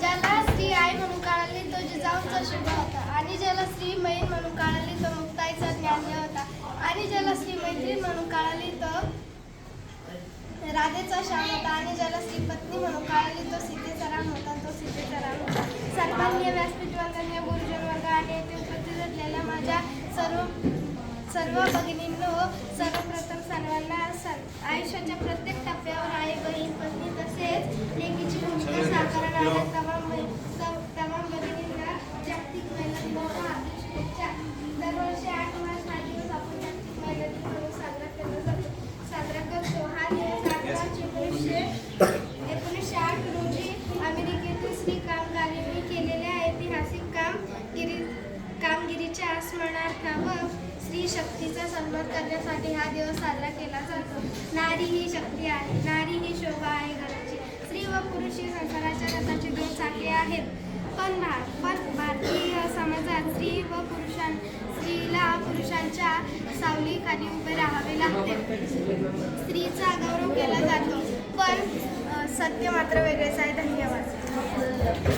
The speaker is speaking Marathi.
ज्याला स्त्री आई म्हणून काढली तो जिजाऊंचा शुभ होता. आणि ज्याला स्त्री मैन म्हणून काढली तो मुक्ताईचा ज्ञान होता. आणि ज्याला स्त्री मैत्रीण म्हणून काढली तो राधेचा श्याम होता. आणि ज्याला स्त्री पत्नी म्हणून काढली तो सीतेचा राम होता. तो सीतेचा राम होता. सर्वांनी व्यासपीठ वर्गाने गुरुजन वर्ग आणि येथे उपस्थित असलेल्या माझ्या सर्व सर्व भगिनींनो सर्वप्रथम सर्वांना आयुष्याच्या शक्तीचा सन्मान करण्यासाठी हा दिवस साजरा केला जातो नारी ही शक्ती आहे. नारी ही शोभा आहे घराची. स्त्री व पुरुष ही संसार भारताची दोन चाके आहेत. पण भार पण भारतीय समाजात स्त्री व पुरुषां स्त्रीला पुरुषांच्या सावलीखाली उभे राहावे लागते. स्त्रीचा गौरव केला जातो. पण सत्य मात्र वेगळेच आहे. धन्यवाद.